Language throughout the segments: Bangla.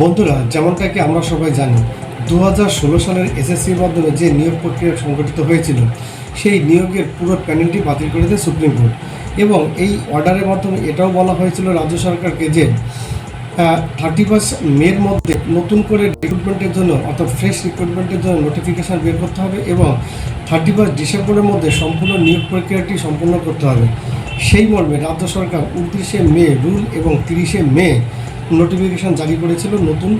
বন্ধুরা, যেমনটা কি আমরা সবাই জানি দু হাজার ষোলো সালের এসএসসির মাধ্যমে যে নিয়োগ প্রক্রিয়া সংগঠিত হয়েছিল, সেই নিয়োগের পুরো প্যানেলটি বাতিল করে দেয় সুপ্রিম কোর্ট। এবং এই অর্ডারের মাধ্যমে এটাও বলা হয়েছিল রাজ্য সরকারকে যে থার্টি ফার্স্ট মের মধ্যে নতুন করে রিক্রুটমেন্টের জন্য অর্থাৎ ফ্রেশ রিক্রুটমেন্টের জন্য নোটিফিকেশান বের করতে হবে এবং থার্টি ফার্স্ট ডিসেম্বরের মধ্যে সম্পূর্ণ নিয়োগ প্রক্রিয়াটি সম্পূর্ণ করতে হবে। সেই মর্মে রাজ্য সরকার উনত্রিশে মে রুল এবং তিরিশে মে নোটিফিকেশান জারি করেছিল নতুন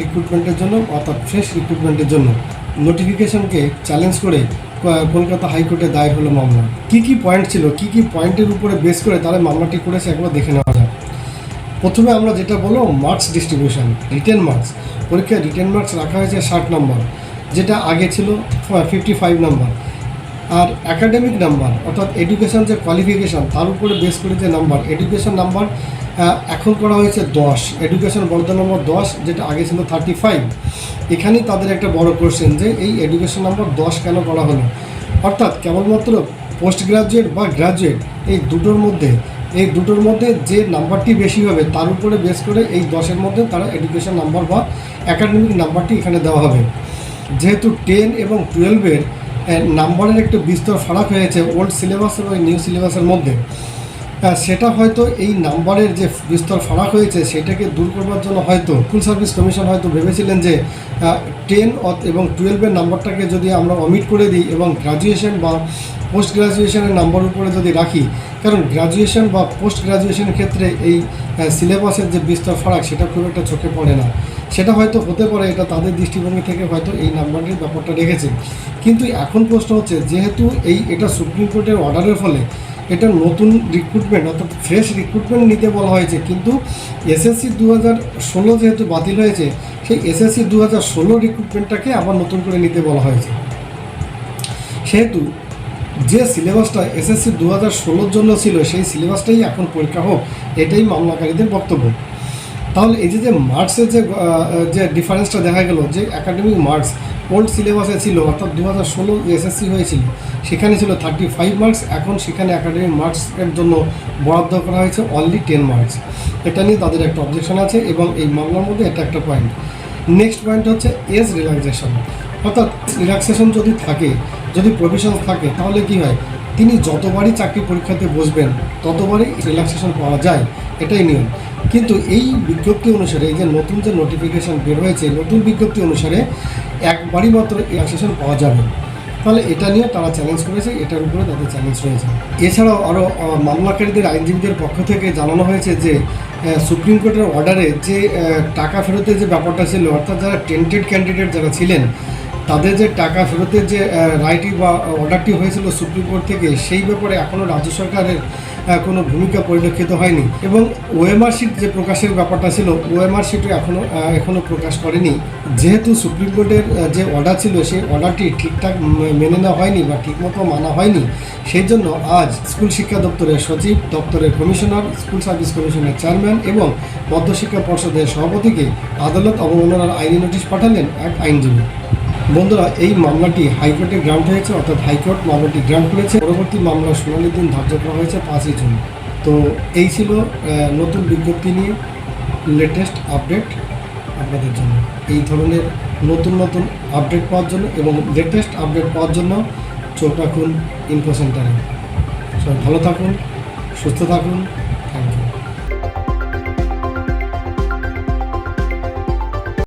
রিক্রুটমেন্টের জন্য, অর্থাৎ ফ্রেশ রিক্রুটমেন্টের জন্য। নোটিফিকেশনকে চ্যালেঞ্জ করে কলকাতা হাইকোর্টে দায়ের হলো মামলা। কি কি পয়েন্ট ছিল, কি কি পয়েন্টের উপরে বেস করে তারা মামলাটি করেছে একবার দেখে নেওয়া যাক। প্রথমে আমরা যেটা বলব মার্কস ডিস্ট্রিবিউশন রিটেন মার্কস পরীক্ষায় রিটেন মার্কস রাখা হয়েছে ষাট নম্বর যেটা আগে ছিল ফিফটি ফাইভ নম্বর আর একাডেমিক নাম্বার অর্থাৎ এডুকেশন যে কোয়ালিফিকেশান তার উপরে বেস করে যে নাম্বার এডুকেশন নাম্বার এখন করা হয়েছে দশ। এডুকেশন বর্ধ নম্বর দশ, যেটা আগে ছিল থার্টি ফাইভ এখানেই তাদের একটা বড় কোশ্চেন যে, এই এডুকেশন নাম্বার দশ কেন করা হলো? অর্থাৎ কেবলমাত্র পোস্ট গ্রাজুয়েট বা গ্রাজুয়েট এই দুটোর মধ্যে, এই দুটোর মধ্যে যে নাম্বারটি বেশি হবে, তার উপরে বেস করে এই দশের মধ্যে তারা এডুকেশন নাম্বার বা একাডেমিক নাম্বারটি এখানে দেওয়া হবে। যেহেতু টেন এবং টুয়েলভের নাম্বারের একটু বিস্তর ফারাক হয়েছে ওল্ড সিলেবাস এবং নিউ সিলেবাসের মধ্যে। সেটা হয়তো এই নাম্বারের যে বিস্তর ফারাক হয়েছে, সেটাকে দূর করবার জন্য হয়তো স্কুল সার্ভিস কমিশন হয়তো ভেবেছিলেন যে টেন এবং টুয়েলভের নাম্বারটাকে যদি আমরা অমিট করে দিই এবং গ্রাজুয়েশন বা পোস্ট গ্রাজুয়েশনের নাম্বার উপরে যদি রাখি, কারণ গ্রাজুয়েশন বা পোস্ট গ্রাজুয়েশনের ক্ষেত্রে এই সিলেবাসের যে বিস্তর ফারাক, সেটা খুব একটা চোখে পড়ে না। সেটা হয়তো হতে পারে, এটা তাদের দৃষ্টিভঙ্গি থেকে হয়তো এই নাম্বারের ব্যাপারটা রেখেছে কিন্তু এখন প্রশ্ন হচ্ছে, যেহেতু এই এটা সুপ্রিম কোর্টের অর্ডারের ফলে এটা নতুন রিক্রুটমেন্ট অর্থাৎ ফ্রেশ রিক্রুটমেন্ট নিতে বলা হয়েছে, কিন্তু এসএসসি দু হাজার ষোলো যেহেতু বাতিল হয়েছে, সেই এসএসসি দু হাজার ষোলো রিক্রুটমেন্টটাকে আবার নতুন করে নিতে বলা হয়েছে। সেহেতু যে সিলেবাসটা এসএসসি দু হাজার ষোলোর জন্য ছিল, সেই সিলেবাসটাই এখন পরীক্ষা হোক, এটাই মামলাকারীদের বক্তব্য। তাহলে এই যে যে মার্কসের যে যে ডিফারেন্সটা দেখা গেল, যে একাডেমিক মার্কস ওল্ড সিলেবাসে ছিল, অর্থাৎ দু হাজার ষোলো এসএসসি হয়েছিল, সেখানে ছিল থার্টি ফাইভ মার্কস এখন সেখানে একাডেমিক মার্কসের জন্য বরাদ্দ করা হয়েছে অনলি টেন মার্কস এটা নিয়ে তাদের একটা অবজেকশন আছে এবং এই মামলার মধ্যে এটা একটা পয়েন্ট নেক্সট পয়েন্ট হচ্ছে এজ রিল্যাক্সেশন অর্থাৎ রিল্যাক্সেশন যদি থাকে, যদি প্রভিশন থাকে, তাহলে কি হয়? তিনি যতবারই চাকরি পরীক্ষাতে বসবেন, ততবারই রিল্যাক্সেশন পাওয়া যায়, এটাই নিয়ম। কিন্তু এই বিজ্ঞপ্তি অনুসারে, এই যে নতুন যে নোটিফিকেশান বের হয়েছে নতুন বিজ্ঞপ্তি অনুসারে একবারই মাত্র রিল্যাক্সেশন পাওয়া যাবে। তাহলে এটা নিয়ে তারা চ্যালেঞ্জ করেছে, এটার উপরে তাদের চ্যালেঞ্জ রয়েছে। এছাড়াও আরও মামলাকারীদের আইনজীবীদের পক্ষ থেকে জানানো হয়েছে যে সুপ্রিম কোর্টের অর্ডারে যে টাকা ফেরতের যে ব্যাপারটা ছিল, অর্থাৎ যারা টেন্টেড ক্যান্ডিডেট যারা ছিলেন তাদের যে টাকা ফেরতের যে রাইটটি বা অর্ডারটি হয়েছিল সুপ্রিম কোর্ট থেকে, সেই ব্যাপারে এখনও রাজ্য সরকারের কোনো ভূমিকা পরিলক্ষিত হয়নি। এবং ওএমআর শিট যে প্রকাশের ব্যাপারটা ছিল, ওএমআর শিটও এখনও এখনও প্রকাশ করেনি। যেহেতু সুপ্রিম কোর্টের যে অর্ডার ছিল, সেই অর্ডারটি ঠিকঠাক মেনে নেওয়া হয়নি বা ঠিকমতো মানা হয়নি, সেই জন্য আজ স্কুল শিক্ষা দপ্তরের সচিব, দপ্তরের কমিশনার, স্কুল সার্ভিস কমিশনের চেয়ারম্যান এবং মধ্যশিক্ষা পর্ষদের সভাপতিকে আদালত অবমাননার আইনি নোটিশ পাঠালেন এক আইনজীবী। বন্ধুরা, এই মামলাটি হাইকোর্টে গ্রান্ট হয়েছে, অর্থাৎ হাইকোর্ট মামলাটি গ্রান্ট করেছে। পরবর্তী মামলার শুনানির দিন ধার্য করা হয়েছে পাঁচই জুন। তো এই ছিল নতুন বিজ্ঞপ্তি নিয়ে লেটেস্ট আপডেট আপনাদের জন্য। এই ধরনের নতুন নতুন আপডেট পাওয়ার জন্য এবং লেটেস্ট আপডেট পাওয়ার জন্য চোখ রাখুন ইনফো সেন্টারে সবাই ভালো থাকুন, সুস্থ থাকুন।